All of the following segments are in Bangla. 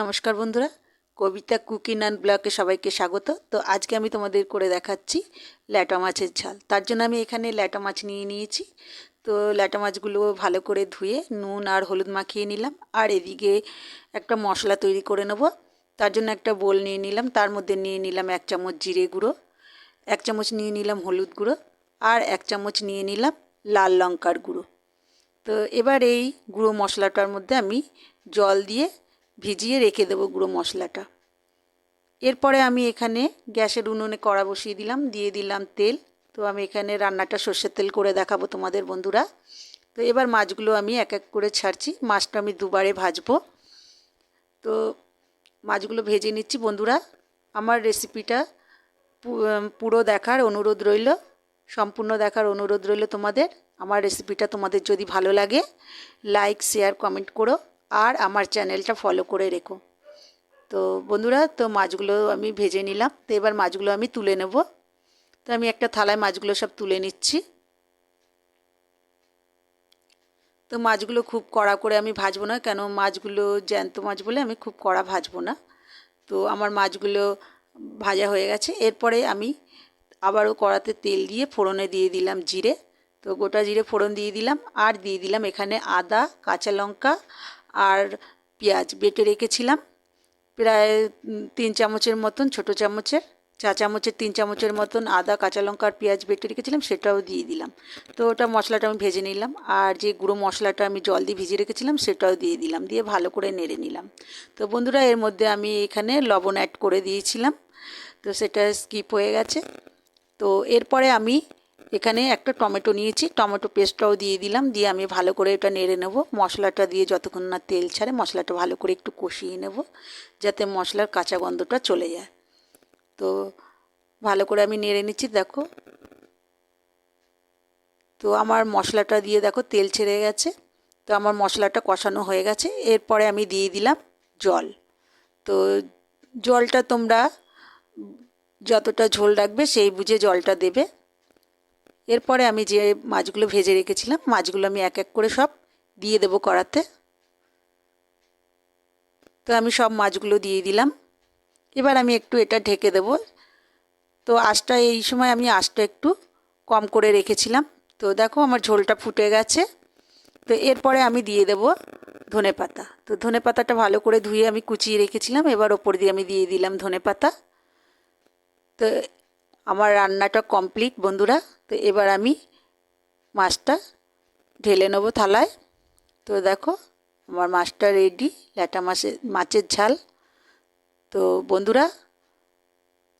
নমস্কার বন্ধুরা, কবিতা কুকিং অ্যান্ড ব্লকে সবাইকে স্বাগত। তো আজকে আমি তোমাদের করে দেখাচ্ছি ল্যাটা মাছের ঝাল। তার জন্য আমি এখানে ল্যাটা মাছ নিয়ে নিয়েছি। তো ল্যাটা মাছগুলো ভালো করে ধুয়ে নুন আর হলুদ মাখিয়ে নিলাম আর এদিকে একটা মশলা তৈরি করে নেব। তার জন্য একটা বোল নিয়ে নিলাম। তার মধ্যে নিয়ে নিলাম এক চামচ জিরে গুঁড়ো, এক চামচ নিয়ে নিলাম হলুদ গুঁড়ো আর এক চামচ নিয়ে নিলাম লাল লঙ্কার গুঁড়ো। তো এবার এই গুঁড়ো মশলাটার মধ্যে আমি জল দিয়ে ভিজিয়ে রেখে দেবো গুঁড়ো মশলাটা। এরপরে আমি এখানে গ্যাসের উনুনে কড়া বসিয়ে দিলাম, দিয়ে দিলাম তেল। তো আমি এখানে রান্নাটা সর্ষের তেল করে দেখাবো তোমাদের বন্ধুরা। তো এবার মাছগুলো আমি এক এক করে ছাড়ছি, মাছটা আমি দুবারে ভাজবো। তো মাছগুলো ভেজে নিচ্ছি বন্ধুরা। আমার রেসিপিটা পুরো দেখার অনুরোধ রইল, সম্পূর্ণ দেখার অনুরোধ রইল তোমাদের। আমার রেসিপিটা তোমাদের যদি ভালো লাগে, লাইক, শেয়ার, কমেন্ট করো। আর আমার চ্যানেলটা ফলো করে রেখো। তো বন্ধুরা, তো মাছগুলো আমি ভেজে নিলাম। তো এবার মাছগুলো আমি তুলে নেব। তো আমি একটা থালায় মাছগুলো সব তুলে নিচ্ছি। তো মাছগুলো খুব কড়া করে আমি ভাজবো না, কেন মাছগুলো জ্যান্ত মাছ বলে আমি খুব কড়া ভাজবো না। তো আমার মাছগুলো ভাজা হয়ে গেছে। এরপরে আমি আবারও কড়াতে তেল দিয়ে ফোড়নে দিয়ে দিলাম জিরে। তো গোটা জিরে ফোড়ন দিয়ে দিলাম। আর দিয়ে দিলাম এখানে আদা, কাঁচা লঙ্কা আর পেঁয়াজ বেটে রেখেছিলাম। প্রায় তিন চামচের মতন, ছোট চামচের, চা চামচের, তিন চামচের মতন আদা, কাঁচা লঙ্কা আর পেঁয়াজ বেটে রেখেছিলাম, সেটাও দিয়ে দিলাম। তো ওটা মশলাটা আমি ভেজে নিলাম, আর যে গুঁড়ো মশলাটা আমি জল দিয়ে ভিজিয়ে রেখেছিলাম, সেটাও দিয়ে দিলাম, দিয়ে ভালো করে নেড়ে নিলাম। তো বন্ধুরা, এর মধ্যে আমি এখানে লবণ অ্যাড করে দিয়েছিলাম, তো সেটা স্কিপ হয়ে গেছে। তো এরপরে আমি এখানে একটা টমেটো নিয়েছি, টমেটো পেস্টটাও দিয়ে দিলাম, দিয়ে আমি ভালো করে এটা নেড়ে নেব। মশলাটা দিয়ে যতক্ষণ না তেল ছাড়ে, মশলাটা ভালো করে একটু কষিয়ে নেব, যাতে মশলার কাঁচা গন্ধটা চলে যায়। তো ভালো করে আমি নেড়ে নিচ্ছি, দেখো। তো আমার মশলাটা দিয়ে দেখো, তেল ছেড়ে গেছে। তো আমার মশলাটা কষানো হয়ে গেছে। এরপরে আমি দিয়ে দিলাম জল। তো জলটা তোমরা যতটা ঝোল রাখবে, সেই বুঝে জলটা দেবে। এরপরে আমি যে মাছগুলো ভেজে রেখেছিলাম, মাছগুলো আমি এক এক করে সব দিয়ে দেবো কড়াতে। তো আমি সব মাছগুলো দিয়ে দিলাম। এবার আমি একটু এটা ঢেকে দেব। তো আঁচটা, এই সময় আমি আঁচটা একটু কম করে রেখেছিলাম। তো দেখো আমার ঝোলটা ফুটে গেছে। তো এরপরে আমি দিয়ে দেব ধনে পাতা। তো ধনে পাতাটা ভালো করে ধুয়ে আমি কুচিয়ে রেখেছিলাম। এবার ওপর দিয়ে আমি দিয়ে দিলাম ধনে পাতা। তো আমার রান্নাটা কমপ্লিট বন্ধুরা। তো এবার আমি মাছটা ঢেলে নেব থালায়। তো দেখো, আমার মাছটা রেডি ল্যাটা মাছের মাছের ঝাল। তো বন্ধুরা,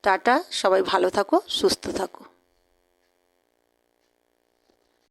টাটা, সবাই ভালো থাকো, সুস্থ থাকো।